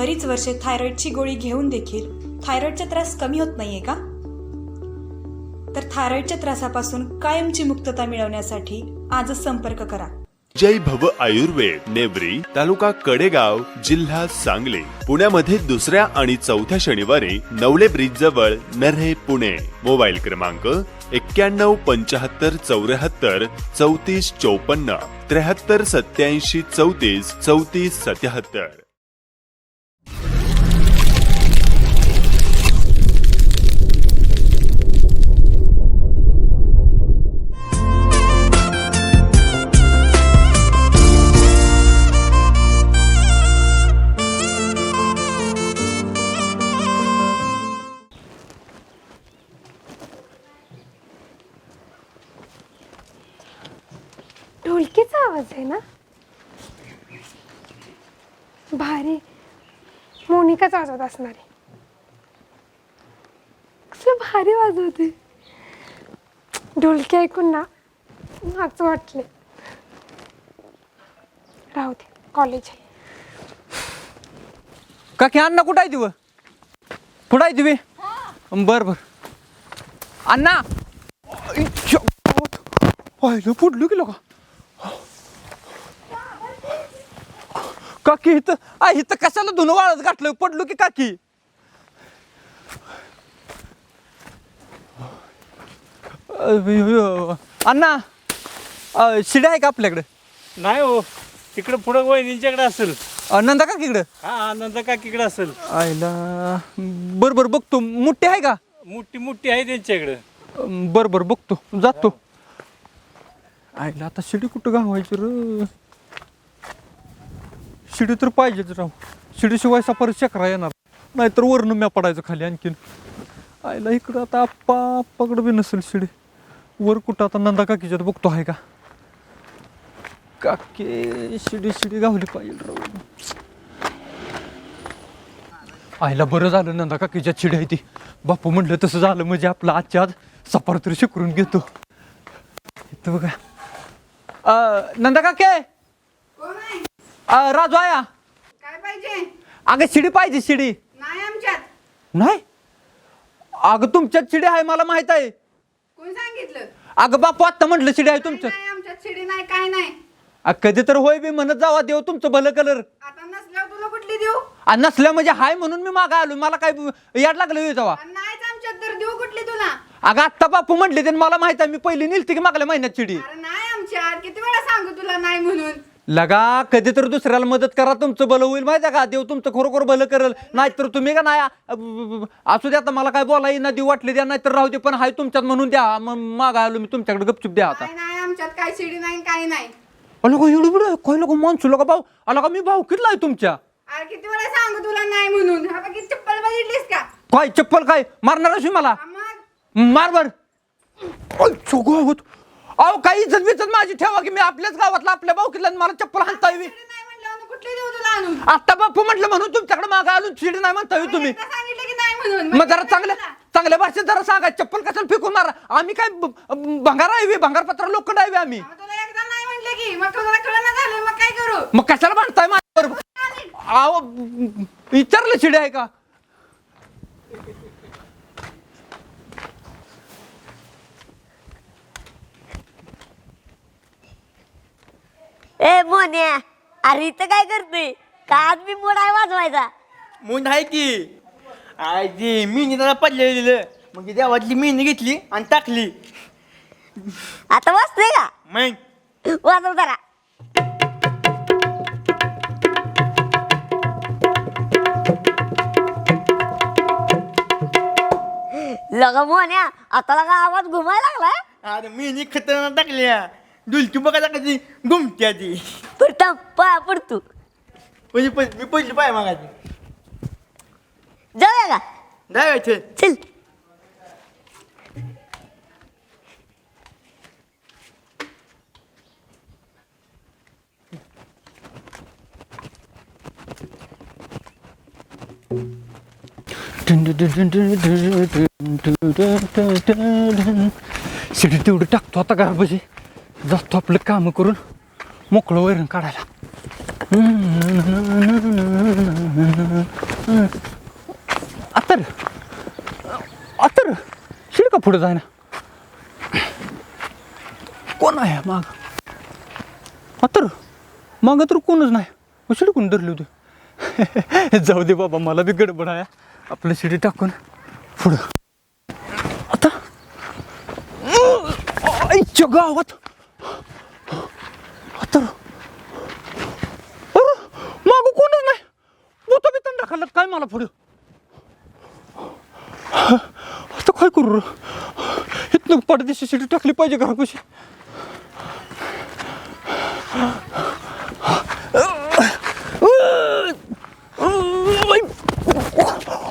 बरीच वर्षे थायरॉईडची गोळी घेऊन देखील थायरॉईडचा त्रास कमी होत नाहीये का? तर थायरॉईडच्या त्रासापासून कायमची मुक्तता मिळवण्यासाठी आजच संपर्क करा. जय भव आयुर्वेद नेवरी तालुका कडेगाव जिल्हा सांगली. पुण्यामध्ये दुसऱ्या आणि चौथ्या शनिवारी नवले ब्रिज जवळ नर्हे पुणे. मोबाईल क्रमांक एक्क्याण्णव पंचाहत्तर चौऱ्याहत्तर चौतीस चौपन्न त्र्याहत्तर सत्याऐंशी चौतीस चौतीस सत्याहत्तर. ढोलकीचा आवाज आहे ना? भारी. मोनिकाच वाजवत असणार आहे. कसलं भारी वाजवते ढोलकी ऐकून ना नाच वाटले. राहू दे कॉलेज आहे. काकी अण्णा कुठं आहे दिव कुठं आहे दिवे बर बर. अण्णा! फुटलो की? लोका काकी इथं आ इथं कशाला धुणं वाळत गाठलं पडलो की काकी? अण्णा शिड्या आहे का आपल्याकडे? नाही हो तिकडं पुढं वहिनींच्याकडे असेल. नंदा का इकडं? हा आनंद काकीकडे असेल. आईला. बर बर बघतो. मोठी आहे का? मोठी मोठी आहे त्यांच्याकडे. बर बर बघतो. जातो. आईला आता शिडी कुठं गावायची र? शिडी तर पाहिजेच राव. शिडीशिवाय परत चक्रा येणार. नाहीतर वरनं म्या पडायचं खाली आणखीन. आईला इकडं आता आप्पा आप्पाकडं बी नसेल शिडी. वर कुठं आता नंदा काकीच्यात बघतो आहे का? काके शिडी शिडी गावली पाहिजे राव. आईला बरं झालं नंदा काकीच्या शिडी आहे ती. बापू म्हणलं तसं झालं म्हणजे आपलं आजच्या आज सफर तरी शिकरून घेतो. इथं बघा. अं, नंदा काके! अं, राजू आया. काय पाहिजे? अगं शिडी पाहिजे शिडी. नाही आमच्यात. नाही? अगं तुमच्यात शिडी आहे मला माहीत आहे. कोण सांगितलं? अगं बापू आत्ता म्हटलं शिडी आहे तुमच्यात. नाही आमच्यात शिडी नाही काय नाही. अ, कधी तर होय बी म्हणत जावा देव तुमचं भलं कलर. आता नसल्यावर तुला कुठली देऊ? नसल्या म्हणजे हाय म्हणून मी मागा आलो मला काय याड लागलं होय जावा. आणि नाहीच आमच्यात तर देऊ कुठली तुला? अगं आत्ता बापू म्हटले ते मला माहीत आहे मी पहिली निलती की मागल्या महिन्यात चिडी अरे नाही आमच्यात. किती वेळा सांगू तुला नाही म्हणून? लगा कधी तर दुसऱ्याला मदत करा तुमचं भलं होईल. माहिती आहे का? देव तुमचं खरोखर भलं करेल. नाहीतर तुम्ही का नाही असू दे आता मला काय बोला ना देऊ वाटले द्या नाहीतर राहू दे पण हाय तुमच्यात म्हणून द्या. मग मागा आलो मी तुमच्याकडे गपचूप द्या आता. नाही आमच्यात काय शिडी नाही काय नाही. अलो का एवढं काय लोक माणसू लोक भाऊ आला का मी भाऊ कितला आहे तुमच्या? अरे किती वेळा सांगू तुला नाही म्हणून? हा बघ, ही चप्पल बघितलीस का? काय चप्पल काय? मारणार अशी मला? हा मग? मार बर होत. अहो काही इज्जत बिज्जत माझी ठेवा की मी आपल्याच गावातला आपल्या भाऊकीला मला चप्पल हाणता येवी शिडी नाही म्हणल्यावर कुठली देऊ तुला आणून? आता बापू म्हटलं म्हणून तुमच्याकडे मागा आलो शिडी नाही म्हणता येवी तुम्ही. एकदा सांगितलं की नाही म्हणून. मग जरा काय चांगल्या तुला? चांगल्या भाषेत जरा सांगा चप्पल कशाला फेकून मारा? आम्ही काय ब- ब- भंगार आहे भंगार पत्र लोक डायवे आम्ही. मग तुला एकदा नाही म्हटलं की मग तुला कळलं झालं मग काय करू? मग कशाला म्हणताय माझ्याबरोबर? अहो विचारलं शिडी आहे का? ए मोन्या अरे इथं काय करतोय? का आज मी मोडाय वाजवायचा? मून आहे की. ती मिनी त्याला पडलेलं. मग ती देवातली मिनी घेतली आणि टाकली. आता वाजतोय का? मग. वाजव जरा. लगा मोन्या आता लगा आवाज घुमायला लागलाय? अरे मिनी खतरनाक टाकल्या डुलकी बघा कधी घुमत्या ती. पडता पाया पडतो. म्हणजे प- मी पहिली पाय मागायची. जाऊया का? जायचं चल. शिडी तेवढं टाकतो आता गारबाजी जातो आपलं काम करून. मोकळं वैरण काढायला. आतर अतर शिड का पुढे जाय ना कोण आहे माग? अतर माग तर कोणच नाही. मग शिडकून धरली होती? जाऊ दे बाबा मला बी गडबड आहे. आपलं शिडी टाकून पुढं. आता. गावात अत्तर अरे मागं कोणच नाही बोता काय मला पुढं? आता काय करू रे? इथनं पडदेशी शिटी टाकली पाहिजे घरापाशी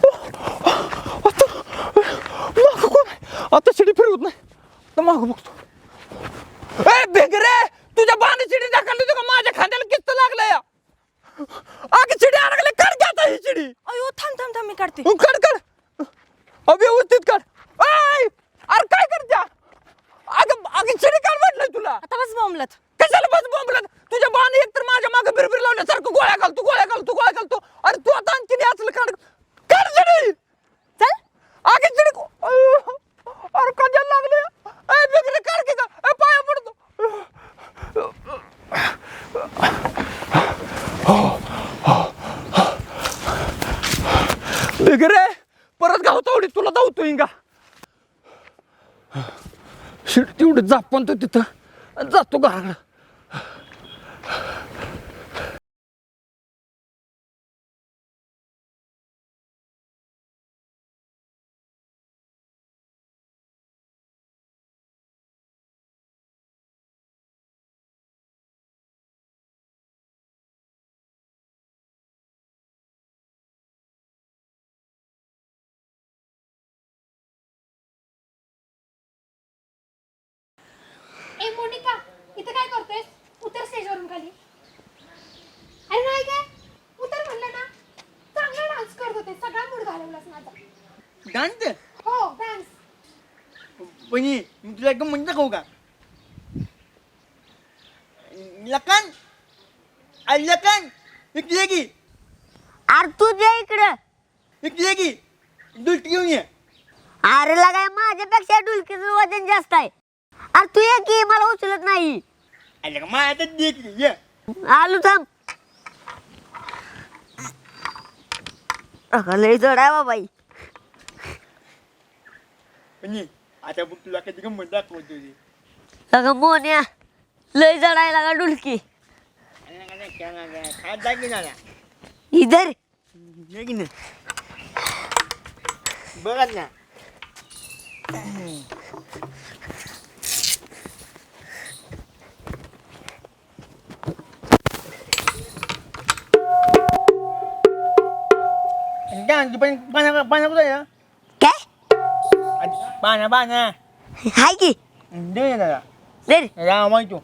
आता मागं कोण आहे? आता शिडी फिरवत नाही. आता मागं बघतो. ए बेगरे! तुझ्या बाण शिडी टाकली तुझ्या माझ्या खांद्याला किस्त लागलं या अगं चिडी अडकले काढ की आता चिडी अयो थांब थांब थांब मी काढते. तू काढ काढ. अ, व्यवस्थित काढ. आय! अरे काय करत्या? अगं अगं चिडी काढ म्हटलंय तुला. आता बस बॉम्बलत कशाला बस बोंबलत? तुझ्या बाण एक तर माझ्या मागे बिरबिर लावल्यासारखं गोळ्या घालतो गोळ्या घालतो गोळ्या घालतो. अरे तू आता आणखी असलं काढ काढ चिडी चल अगं चिडी को- अयो, अरे कशाला लागले ए बेगरे काढ की का ए पाया पडतो वगैरे परत गावतावडी आवडी तुला धावतो इंगा शिड तेवढं जापण तो तिथं. जातो घराकडं. अरे नाही काय उतर म्हणलं ना. चांगला डान्स करत होते. सगळा मूड घालवलास माझा. डान्स हो डान्स पण ये, मी तुला एकदम म्हणता खाऊ का? लखन अरे लखन इकडे ये की. अरे तू जे इकडं. इकडे ये की. दुलटी घेऊन ये. अरे लागाय माझ्यापेक्षा डुलकीचं वजन जास्त आहे. अरे तू ये की मला उचलत नाही. अरे माझ्या तर दे की. ये. आलू थांब. अगं, लय जड आहे बाबाई ये, आता बघ तुला कधी गंमत दाखवतो तुझी अगं मोन्या लय जड आहे लागा डुलकी. खात दाखी ना इधर. ना. ना di pan panah panah aku ya. काय Panah panah. हाय की Dia dah. दर Ya, mau itu.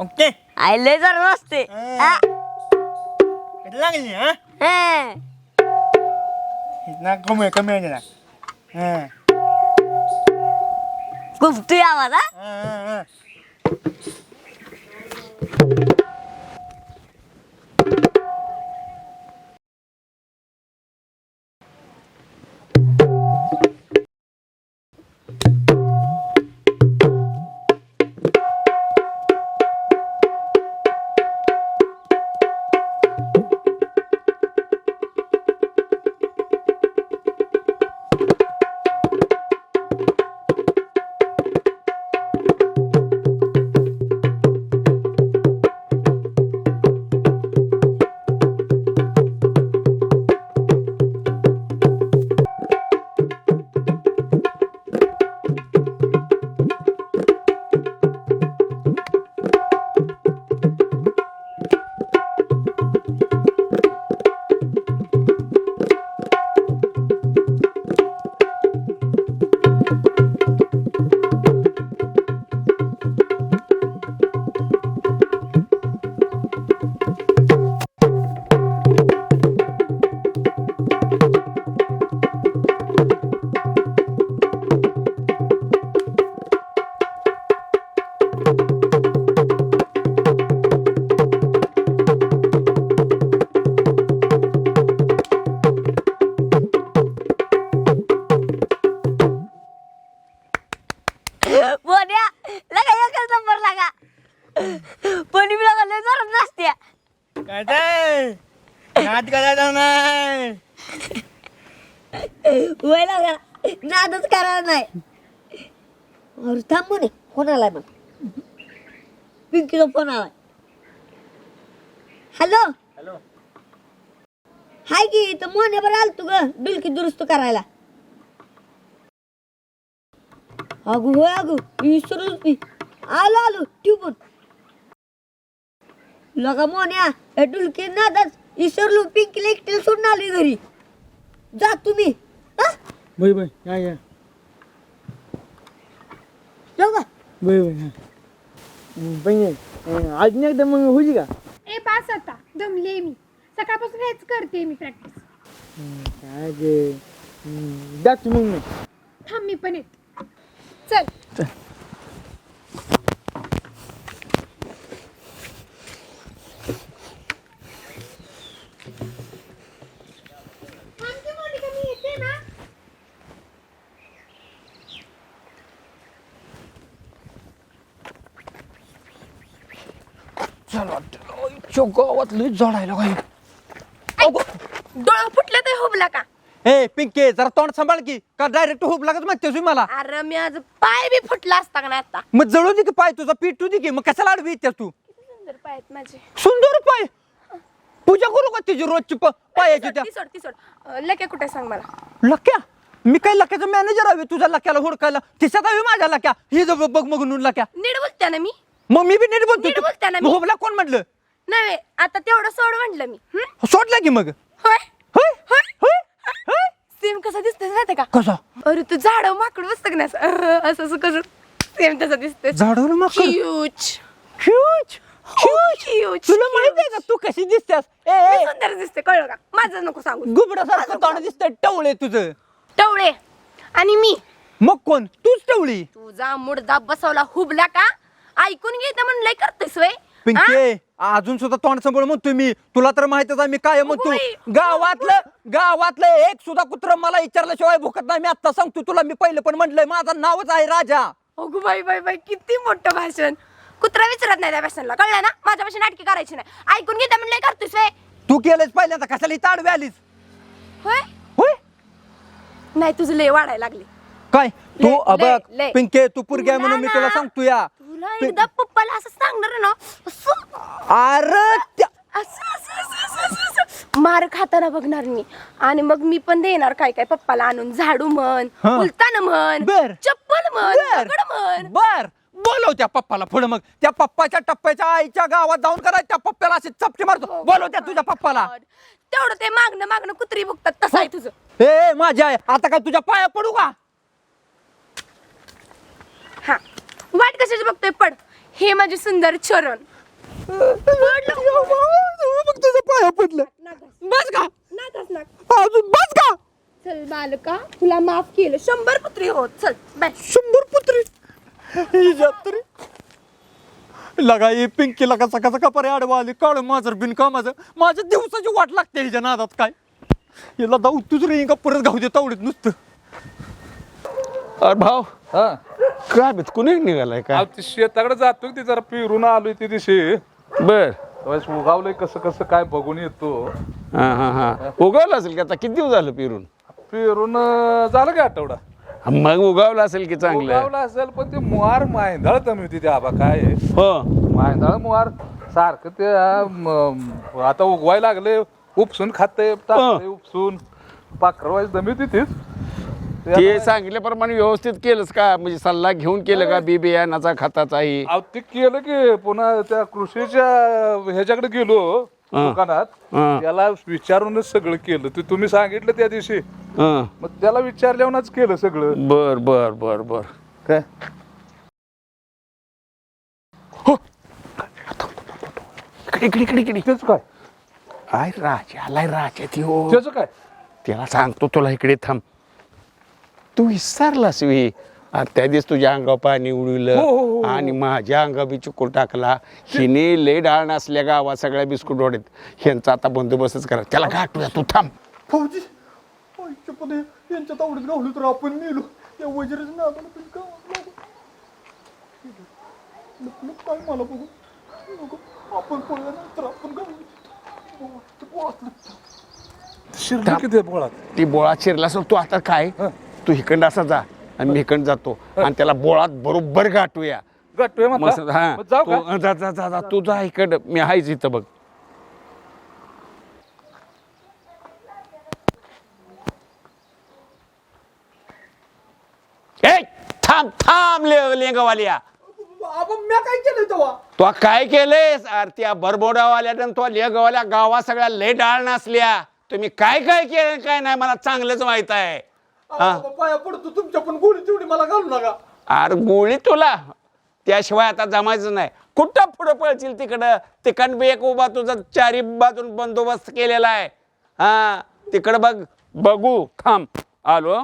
Okey. आय लय जड असते हा. Kita lagi ni, ha? हा. É. Na, come, come, Angela. É. Confia, mano. आलाय मग पिंकीचा फोन आलाय. हॅलो हॅलो हाय की इथं मोने बरं आल तू ग डुलकी दुरुस्त करायला. अगो होय अगो विसरूच मी. आलो आलो पण लगा मोन्या हे डुलकी नादाच विसरलो पिंकीला एकटीला सोडून आली घरी. जा तुम्ही. हा? बाय बाय या या. बाय पण आज नाही एकदा मग होईल का? ए पास आता. दमले मी. सकाळपासून हेच करते मी प्रॅक्टिस काय गे. जातो मग मी थांब मी पण येते. चल थांब की मोनिका, मी येते ना गावात लय जडायला काय डोळा फुटले ते हुबला का ए पिंके जरा तोंड सांभाळ की का डायरेक्ट हुब लागत म्हणते तुम्ही मला अरे मी आज पाय बी फुटला असता का नाही आता मग जळू दे की पाय तुझा पिटू दे की मग कशाला आडवी येतेस तू सुंदर पाय आहेत माझे सुंदर पाय पूजा करू का तिची रोजची प- पायाची त्या ती सोड ती सोड अं, लके कुठे सांग मला लक्या मी काय लक्याचा मॅनेजर हवे तुझ्या लक्याला हुडकायला तिच्यात हवी माझ्या लक्या ही जो बघ मग लक्या नीट बोलते ना मी मग मी बी नीट नीट बोलते ना मी. बोलतो हुबला कोण म्हटलं नव्हे आता तेवढं सोड म्हटलं मी. हं? सोडला की मग? होय? होय? होय? होय? सेम कसं दिसतंय माहिती का? कसा? अरे तू झाड माकड बसत का नाही असं, अं, असं असं कसं? सेम तसं दिसतंय. झाडावर माकड. Huge. Huge. तुला माहीत आहे का तू कशी दिसतेस? ए मी ए. सुंदर दिसते कळलं का? माझं नको सांगू. गुबडासारखं तोंड दिसतंय टवळे तुझं. टवळे. आणि मी. मग कोण? तूच टवळी. तुझा मुडदा बसवला हुबला का? ऐकून घेते म्हणून लय करतेस वय. पिंके. अजून सुद्धा तोंड सांभाळ म्हणतोय मी. तुला तर माहितच आहे मी काय म्हणतो. गावातलं गावातलं एक सुद्धा कुत्र मला विचारल्याशिवाय भुकत नाही. मी आता सांगतो तुला मी पहिलं पण म्हटलंय माझं नावच आहे राजा. अगो बाई बाई बाई किती मोठं भाषण. कुत्रा विचारत नाही त्या भाषणला कळलं ना? माझ्यापाशी नाटकी करायची नाही. ऐकून घेता म्हणलं करतोस तू केलंच पहिल्यांदा कशाला इथं आडवी आलीस? होय? होय? नाही तुझं लय वाढायला लागले. काय? तू लय, अबक लय, लय. पिंके तू पुरग्या म्हणून मी तुला सांगतो या तुला एकदा पप्पाला असं सांगणार ना अरे त्या- असं, असं, असं, असं, असं, असं. मार खाताना बघणार मी. आणि मग मी पण देणार काय काय पप्पाला आणून. झाडू म्हण हा. उलताना म्हण बर. चप्पल म्हण बर. दगड म्हण. बर. बोलव त्या पप्पाला पुढे मग. त्या पप्पाच्या टप्प्याच्या आईच्या गावात जाऊन करा त्या पप्पाला अशी चपटी मारतो. बोलव त्या तुझ्या पप्पाला. तेवढं ते मागणं मागणं कुत्री बघतात तसं आहे तुझं. ए माझी आई आता काय तुझ्या पाया पडू का? हा. वाट कशाची बघतोय? पड. हे माझे सुंदर चरण. मग तुझ्या पाया पडलं बस का? नाकाच नाक. अजून बस का? चल बालका तुला माफ केलं. शंभर कुत्री होत चल बाय. शंभर पुत्री? ही जत्री लगा ही पिंकी लगा सका सका परे आडवा आली. काळ माझं बिन का माझं माझ्या दिवसाची वाट लागते हिच्या नादात काय? हिला जाऊ तुझं रे का परत गाऊ दे तावडीत नुसतं. अरे भाऊ काय बीत कुणी निघालाय काय? ते शेताकडे जातो की ते जरा पिरून आलोय ते दिवशी. बर. त्यावेळेस उगावलंय कसं कसं काय बघून येतो. हा हा हा. उगवलं असेल की आता किती दिवस झालं पिरून? पिरून अं, झालं का आठवडा? हा, मग उगवलं असेल की चांगलं. उगावलं असेल पण ते मुहार मायंदाळ कमी होती ते आबा काय? आहे? हो. मायंदाळ मुहार सारखं ते म, आता उगवायला लागले उपसून खाते टाकते उपसून. पाखरवायची दमी होती तीच. ते सांगितल्याप्रमाणे व्यवस्थित केलंस का? म्हणजे सल्ला घेऊन केलं का? बी बियाणाचा खताचाही? अहो, ते केलं की पुन्हा त्या कृषीच्या ह्याच्याकडे गेलो हा. दुकानात. हा. त्याला विचारूनच सगळं केलं. ते तुम्ही सांगितलं त्या दिवशी. हं. मग त्याला विचारल्यावरच केलं सगळं. बर बर बर बर. काय? इकडे इकडे इकडे इकडे. काय? आय राजा आलाय राजा ती हो. त्याच काय? त्याला सांगतो तुला इकडे थांब. तू विसरलास वी. अरे त्या दिवस तुझ्या अंगावर पाणी हो, हो, उडविलं हो. आणि माझ्या अंगा बी चुकून टाकला. हिने लय डाळ नसल्या गावात सगळ्या बिस्कुट ओढत ह्यांचा आता बंदोबस्तच करा. त्याला गाठूया तू थांब. फौजी आईच्या यांच्या तावडीत गावलो तर आपण मेलो. या वजीराच्या नादाला पण गावात लागलो. नको, नको, काय मला बघू. नको आपण पळल्यानंतर आपण गाव शिरली किती आहे बोळात ती बोळा चिरला असं तू आता काय? तू इकडं असा जा आणि मी इकडं जातो. आणि त्याला बोळात बरोबर गाठूया. गाठतोय हा. मग जाऊ तू- का? जा जा जा जा. तू जा इकडं. मी आहेच इथं बघ. ए थांब थांब ले लेंगवालिया. मी काय केलं तेव्हा? तो काय केलंयस? अरे त्या बरबोडावाल्यानं तो लेगवाल्या गावा सगळ्या लय डाळ नसल्या. तुम्ही काय काय केलं काय नाही मला चांगलंच माहीत आहे. हा. पाया पडतो तुमच्या पण गोळी तेवढी मला घालू नका. अरे गोळी तुला? त्याशिवाय आता जमायचं नाही. कुठं पुढं पळशील तिकडं? तिकडं बी एक उभा तुझा चारी बाजून बंदोबस्त केलेला आहे. हा तिकडं बघ. बघू थांब. आलो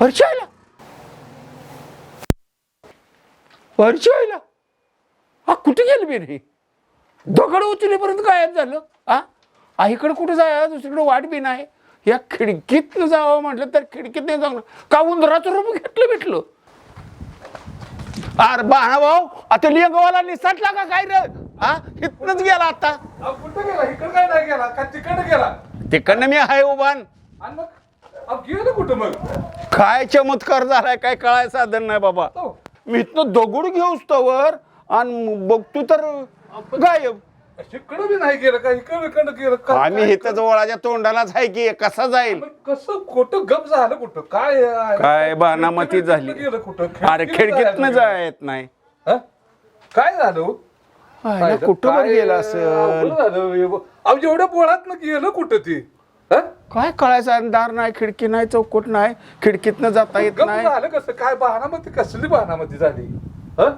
परचायला परचायला हा कुठे गेलं बी रे? दगड उचलेपर्यंत गायब झालं. हा आ, इकडं कुठं जाय दुसरीकडे वाट बी नाही. या खिडकीतनं जावं म्हटलं तर खिडकीत नाही जाऊ का उंदराचं रूप घेतलं भेटलं? अरे बाणा भाऊ आता लिंगवाला निसटला का काय रे? हा इथनच गेला आता. कुठं गेला? इकडं काय नाही गेला? का तिकडं गेला? तिकडनं मी आहे उभान. आणि मग गेलं कुठं मग? काय चमत्कार झालाय काय कळाय साधन नाही बाबा. हो. मी इथनं दगड घेऊस तवर आणि बघतो तर गायब. बी नाही गेलं का? इकडं इकडं गेलं का? आम्ही इथं जवळच्या तोंडालाच आहे की कसा जाईल? कसं खोटं गप झालं कुठं? काय आहे? काय बानामती झाली. गेलं कुठं? अरे खिडकीतनं जाय येत नाही. हा? काय झालं? हो? आयला कुठं वर काय गेलं असेल. अवघड झालं? हे अहो एवढ्या पोळात गेलं कुठं ती? हा? काय कळायचं? अंधार नाही खिडकी नाही चौकट नाही खिडकीतनं जाता येत नाही. झालं कसं? काय बहानामती कसली बहानामती झाली? हा?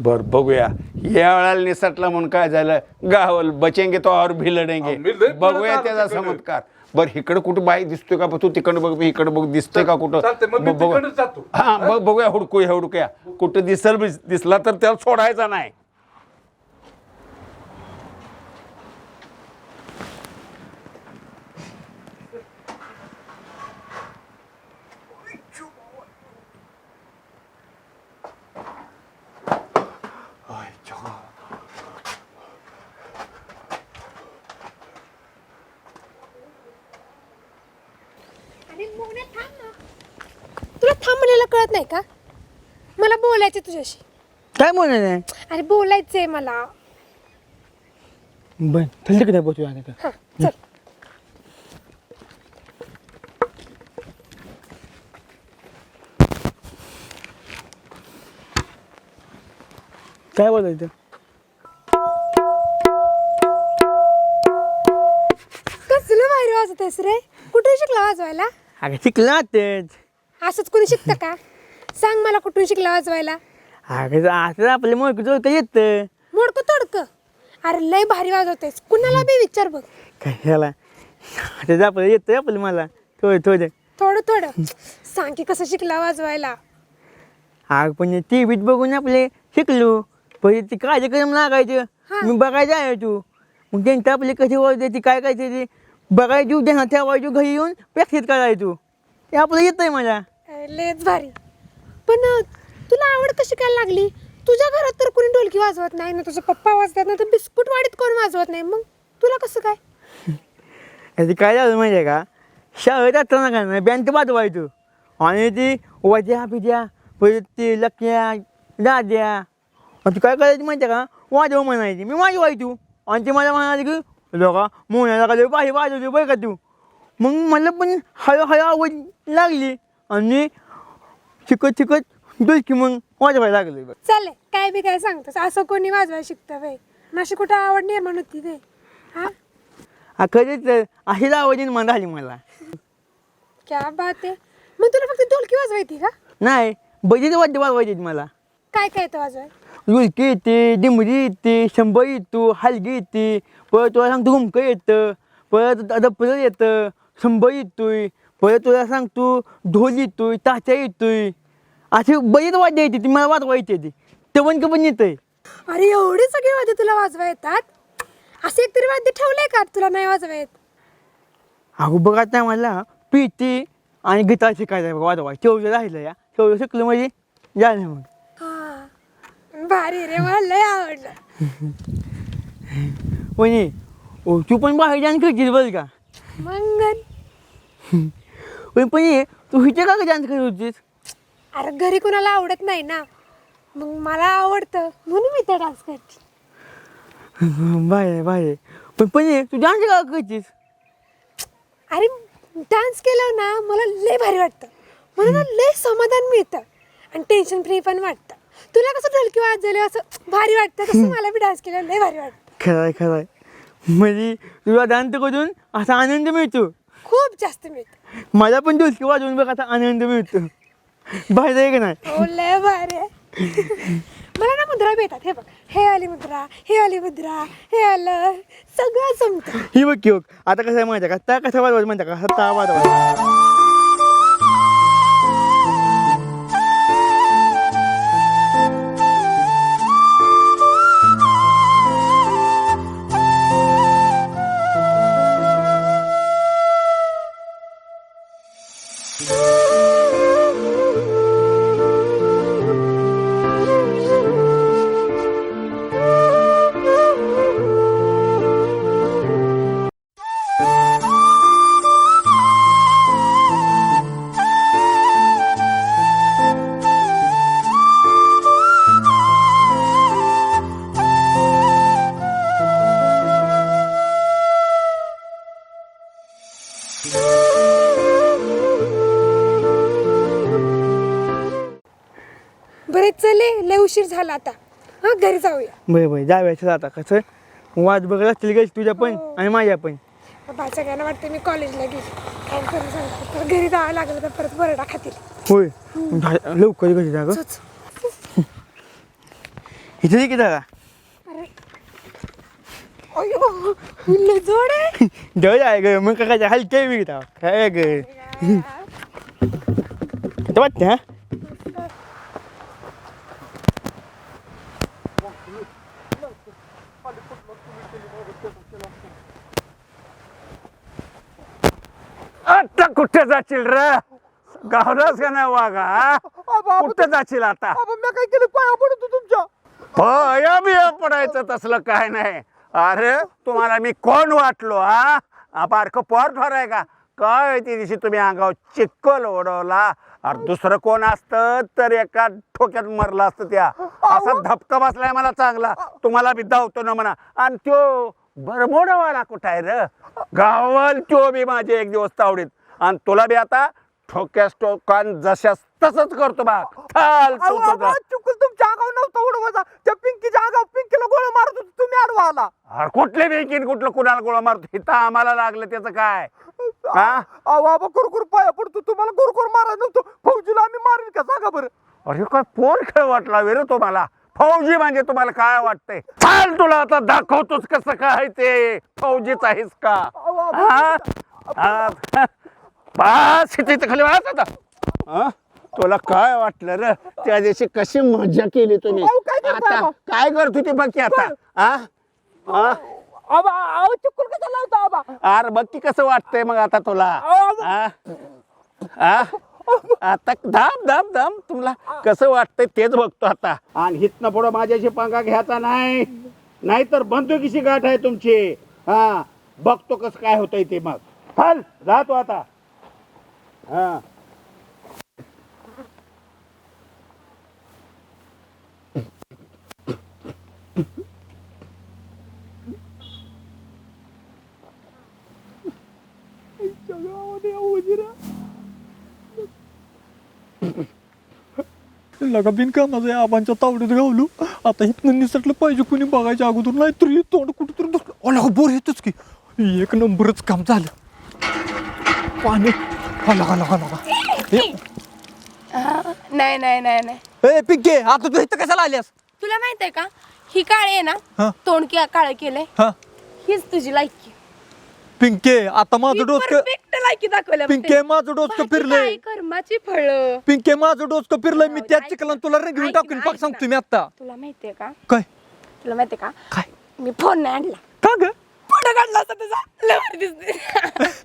बर बघूया. या वेळेला निसटला म्हणून काय झालं? गावल बचेंगे तो और भी लढेंगे. आम्ही लय पळत बघूया आलो त्याचा तिकडं. चमत्कार. बर इकडे कुठं बाई दिसतोय का? तू तिकडं बघ मी इकडे बघ दिसतोय का कुठं? चालतंय, मग मी बघ- बघ- तिकडंच जातो. हा बघ बघूया हुडकूया हुडकूया. कुठं दिसल बी- दिसला तर त्याला सोडायचा नाही आणि मोने थांब ना तुला थांब म्हणायला कळत नाही का? मला बोलायचं तुझ्याशी. काय आहे? अरे बोलायचंय मला. बर थंडी किती पोचू आता का हा चल. काय बोलायचं कसलं बाहेर वाजवतेस रे? कुठून शिकला वाजवायला? अगं शिकला तेच असंच कोणी शिकतं का? सांग मला कुठून शिकला वाजवायला? अगं असं आपल्या मोक जोडता येतं. मोडकं तोडकं. अरे लय भारी वाजवतेस. कुणाला बी विचार बघ. काय ह्याला त्याचं आपलं येतं आपलं मला. थोडं थोडं. थोडं थोडं. सांग की कसं शिकला वाजवायला? अग पण टी व्हीत बघून आपले शिकलो. पहिले ते कार्यक्रम लागायचं. हा. मी बघायचं आहे तू. मग त्यांचं आपले कशी वाजवायची काय काय ते. बघायचो ध्यानात ठेवायचो घरी येऊन प्रॅक्टिस करायचो. ते आपलं येतंय मला. अरे, भारी. पण तुला आवड कशी काय लागली? तुझ्या घरात तर कोणी ढोलकी वाजवत नाही ना तुझा पप्पा वाजतात ना तर बिस्कुट वाडीत कोण वाजवत नाही. मग तुला कसं काय? ते काय झालं माहिती आहे का? शाळेत असताना काय नाही बँक वाजवायचो आणि ती वद्या बिद्या परत ते लक्या दाद्या. आणि ती काय करायची माहिती आहे का? वाजव म्हणायची. मी वाजवायचो. आणि ते मला म्हणाले की लोका मोहण्याला का पाहिजे वाजवली बरं का तू. मग मला पण हळूहळू आवड लागली. आणि शिकत शिकत डुलकी मग वाजवायला लागले बघ. चालेल काय बी काय सांगतोस. असं कोणी वाजवायला शिकतं बाई. माझी कुठं आवड निर्माण होती ते हा? हा खरंच तर अशीच आवड निर्माण झाली मला. क्या बात आहे. मग तुला फक्त ढोलकी वाजवायची का? नाही बजेट वाद्य वाजवायचे मला. काय काय येतं वाजवाय? रुलकी येते डिंबरी येते शंभर येतो हलगी येते. परत तुला सांगतो घुमकं येतं. परत दपलं येतं शंभर येतोय. परत तुला सांगतो ढोल येतोय तात्या येतोय. असे बरेच वाद्य येते ती मला वाजवायची ती. तेवण पण येतंय. अरे एवढे सगळे वाद्य तुला वाजवा येतात? असे एकतरी वाद्य ठेवलंय का तुला नाही वाजवा येत? अगो बघा आता मला पीती आणि गिटार शिकायचं बघा वाजवा तेवढं राहिलं या. तेवढं शिकलं म्हणजे झालं मग. हा. भारी रे मला लय आवडलं. वहिनी ओ तू पण बाहेर जाऊन खेळशील बरं का? मंगन. पण पण ये, तू हिचे का डान्स करत होतीस? अरे घरी कुणाला आवडत नाही ना. मग मला आवडतं म्हणून मी तर डान्स करते. Bye bye. पण पण ये, तू डान्स का करतीस अरे डान्स केलं ना मला लय भारी वाटतं. मला ना लय समाधान मिळतं. आणि टेन्शन फ्री पण वाटतं. तुला कसं ढलकी वाजले असं भारी वाटतं? तसं मला बी डान्स केल्यावर लय भारी वाटतं. खरंय खरंय. म्हणजे तुला डान्स करून असा आनंद मिळतो? खूप जास्त मिळतं. मला पण डुलकी वाजवून बघ असा आनंद मिळतो. बाहेर आहे का नाही? हो लय भारी आहे. मला ना मुद्रा भेटतात. हे बघ हे आली मुद्रा हे आली मुद्रा हे आलं सगळं जमतं ही बघ की बघ आता कसं आहे माहिती आहे का? त्या कसं वाजवायचं माहिती आहे का हाता वाजवायचा. आता. हा घरी जाऊया. बरं बरं जाऊया आता कसं वाज बघत असतील गाईस तुझ्या पण आणि माझ्या पण. बाबा सगळ्यांना वाटतं मी कॉलेजला गेली. काय करू सांगतो. घरी जावं लागलं तर परत बरडा खातील. होय. झा- लवकर घरी जा चोच. इथे किती जागा अयो लय जोड आहे. जवळ आहे ग. मग काय हलके विकता काय ग? वाटते हा? आता कुठे जाशील र? गावरास का नाही वागा हा? कुठे जाशील आता? मी काय केलं? पाया पडतो तुमच्या. पाया बिया पडायचं तसलं काय नाही. अरे तुम्हाला मी कोण वाटलो हा? हा बारकं पोर ठराय का? काय त्या दिवशी तुम्ही अंगावर चिक्कल ओढवला? अरे दुसरं कोण असतं तर एका ठोक्यात मरला असतं त्या. असा धपका बसलाय मला चांगला. तुम्हाला बी धावतो ना म्हणा. आणि त्यो बरमोडावाला कुठं आहे र? गावाल त्यो बी माझे एक दिवस तावडीत. आणि तुला बी आता ठोक्यास टोकान जशास तसंच करतो बा. चाल तू तुझं. चुकून तुमच्या अंगावर नव्हतं उडवायचा त्या पिंकीच्या अंगावर पिंकीला गोळा मारत होतो तुम्ही आडवा आला अरे कुठले बेकीन कुठलं कुणाला गोळा मारतो इथं आम्हाला लागलं त्याचं काय? हा? बाबा कुरकुर पाया पडतो. तुम्हाला कुरकुर मारा नव्हतं. फौजीला आम्ही मारेल का? सांगा बरं. अरे काय पोर खेळ वाटला वे रे तुम्हाला? फौजी म्हणजे तुम्हाला काय वाटतंय चाल तुला आता दाखवतोस कसं काय ते फौजीच आहेस का हा? हा? बस खाली वाच आता हा? तुला काय वाटलं रे त्या दिवशी कशी मजा केली तुम्ही आता काय करत होती बघ की आता हा? हा? चुकून कसं लावता आबा अरे बघ की कसं वाटतंय मग आता तुला हा? हा? आता दाम दाम दाम तुला कसं वाटतंय तेच बघतो आता. आणि हितनं पुढं माझ्याशी पंगा घ्यायचा नाही. नाहीतर बंदुकीची गाठ आहे तुमची. हा बघतो कसं काय होतंय ते मग. चल जातो आता. हा. लगा बिनकामाचं या आबांच्या तावडीत गावलो आता इथनं निसटलं पाहिजे कुणी बघायच्या अगोदर नाही तर हे तोंड कुठेतरी दुसरं बोर येतच की. एक नंबरच काम झालं. पाणी हला हला हला नाही नाही नाही नाही. ए पिंके आता तू इथं कशाला आल्यास? तुला माहीत आहे का? ही काळी आहे हा. ना तोंड की काळ केलंय. हा. हीच तुझी लायकी पिंके आता माझं डोसकं परफेक्ट लायकी दाखवल्या पिंके. माझं डोसकं फिरलंय. कर्माची फळ. पिंके माझं डोसकं फिरलंय. मी त्याच ऐक चिकला तुला रंगवीन ऐक टाकून. पाक सांगतो. मी आता तुला माहितीये का? काय? तुला माहितीये का? काय? मी फोन नाही आणला. का ग? फोटो काढला असता तुझा. लय भारी दिसते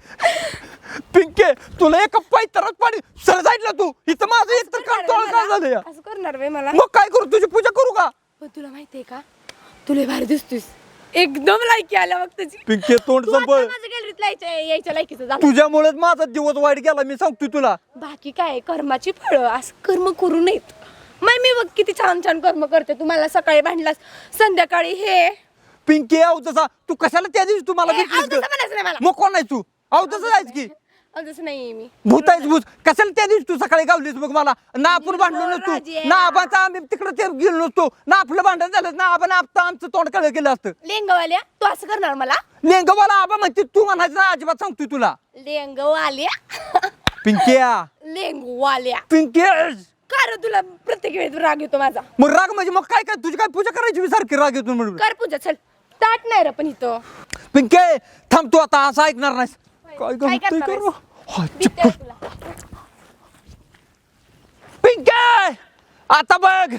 पिंके तुला एका पायतरात पाणी सर जायला तू. इथं माझं एक तर कंटाळा काय झालं या. असं करणार बाई मला? मग काय करू? तुझी पूजा करू का? पण तुला माहितीये का? तुला भारी दिसतोस एकदम लायकी आल्या मग तुझी. पिंके तोंड तू आता संपळ माझ्या गॅलरीत यायच्या यायच्या लायकीचं झालं. तुझ्यामुळेच माझा दिवस वाईट गेला मी सांगतोय तुला. बाकी काय कर्माची फळं असं कर्म करू नयेत. मग मी बघ किती छान छान कर्म करते तुम्हाला सकाळी भांडलास संध्याकाळी हे. पिंके आव तसा तू कशाला त्या दिवशी तू मला ए, भेटलीस? म्हणायचं नाही मला. मग कोण आहे तू? आव तसं जायच की? तसं नाही मी. भूत आहेस भूत. कशाला त्या दिवशी तू सकाळी गावलीस मग मला? ना आपण भांडलो राजी नसतो. ना आबाचा आम्ही तिकडे ते गेलो नसतो. ना आपलं भांडण झालं ना आपण आपलं आमचं तोंड कळ केलं असतं. लेंगवाल्या तू असं करणार मला? लेंगवाला आबा म्हणते तू म्हणायचं ना अजिबात सांगतोय तुला. लेंगवाल्या? पिंक्या. लेंगवाल्या. पिंके का रे तुला प्रत्येक वेळेस राग येतो माझा? मग राग म्हणजे मग काय काय? तुझी काय पूजा करायची मी सारखी राग येतो म्हणून? कर पूजा चल. ताट नाही रे पण इथं. पिंके थांब तू आता असं ऐकणार नाहीस. काय काय करतोय करणार करू आहेस? हा, भीती चिपकू. आहे तुला पिंके आता बघ